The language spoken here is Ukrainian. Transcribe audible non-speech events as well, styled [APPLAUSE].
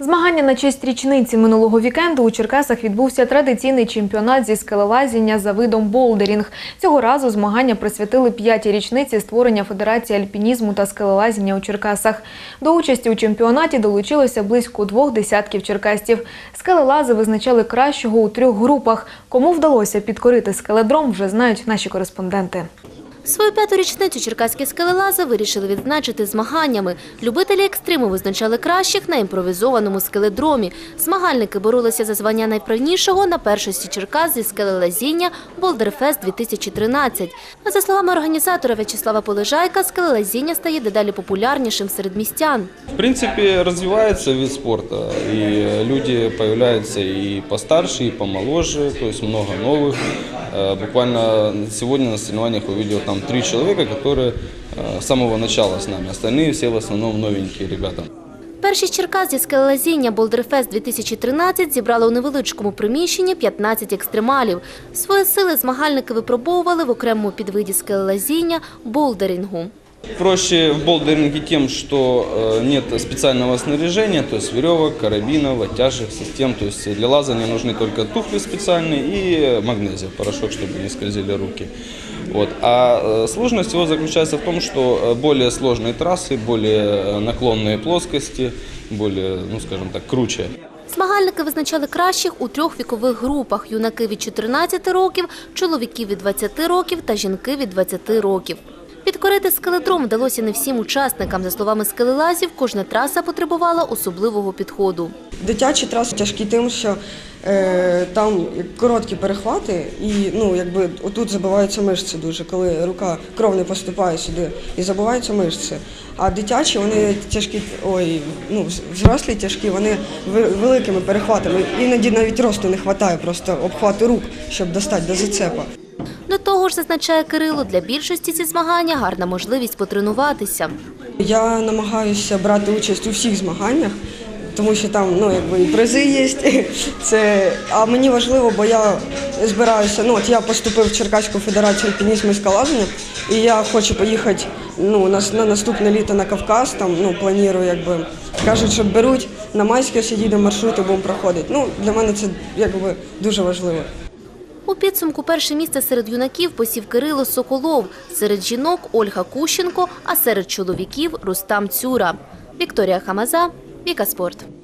Змагання на честь річниці минулого вікенду у Черкасах відбувся традиційний чемпіонат зі скелелазіння за видом болдерінг. Цього разу змагання присвятили п'ятій річниці створення Федерації альпінізму та скелелазіння у Черкасах. До участі у чемпіонаті долучилося близько двох десятків черкастів. Скелелази визначали кращого у трьох групах. Кому вдалося підкорити скеледром, вже знають наші кореспонденти. Свою п'яту річницю черкаські скелелази вирішили відзначити змаганнями. Любителі екстриму визначали кращих на імпровізованому скеледромі. Змагальники боролися за звання найправнішого на першості Черкас зі скелелазіння Болдерфест 2013. А за словами організатора В'ячеслава Полежайка, скелелазіння стає дедалі популярнішим серед містян. В принципе, развивается вид спорта, и люди появляются и постарше, и помоложе, то есть много новых. Э, Буквально сегодня на соревнованиях увидел там три человека, которые э, с самого начала с нами, остальные все в основном новенькие ребята. Першість Черкас зі скелелазіння Болдерфест 2013 зібрала у невеличкому приміщенні 15 екстремалів. Свої сили змагальники випробовували в окремому підвиді скелелазіння – болдерінгу. Проще в болдеринге тем, что э, нет специального снаряжения, то есть веревок, карабинов, оттяжек, систем. То есть для лазания нужны только туфли специальные и магнезия, порошок, чтобы не скользили руки. Вот. А э, сложность его заключается в том, что э, более сложные трассы, более э, наклонные плоскости, более, ну скажем так, круче. Змагальники визначали кращих у трьох вікових групах – юнаки від 14 років, чоловіки від 20 років та жінки від 20 років. Підкорити скеледром вдалося не всім учасникам. За словами скелелазів, кожна траса потребувала особливого підходу. Дитячі траси тяжкі тим, що е, там короткі перехвати, і ну, якби отут забиваються мишці дуже, коли рука кров не поступає сюди, і забиваються мишці. А дитячі вони тяжкі, ой, ну взрослі тяжкі, вони великими перехватами. Іноді навіть росту не вистачає просто обхвату рук, щоб достати до зацепа. Того ж, зазначає Кирило, для більшості ці змагання – гарна можливість потренуватися. Я намагаюся брати участь у всіх змаганнях, тому що там ну, якби і призи є. [LAUGHS] Це, а мені важливо, бо я збираюся. Ну, от я поступив в Черкаську федерацію альпінізму і скалазання, і я хочу поїхати ну, на, на наступне літо на Кавказ. Там ну, планую, якби кажуть, що беруть на майське їдемо маршрути, будемо проходити. Ну, для мене це якби дуже важливо. У підсумку перше місце серед юнаків посів Кирило Соколов, серед жінок – Ольга Кущенко, а серед чоловіків – Рустам Цюра. Вікторія Хамаза, Віка Спорт.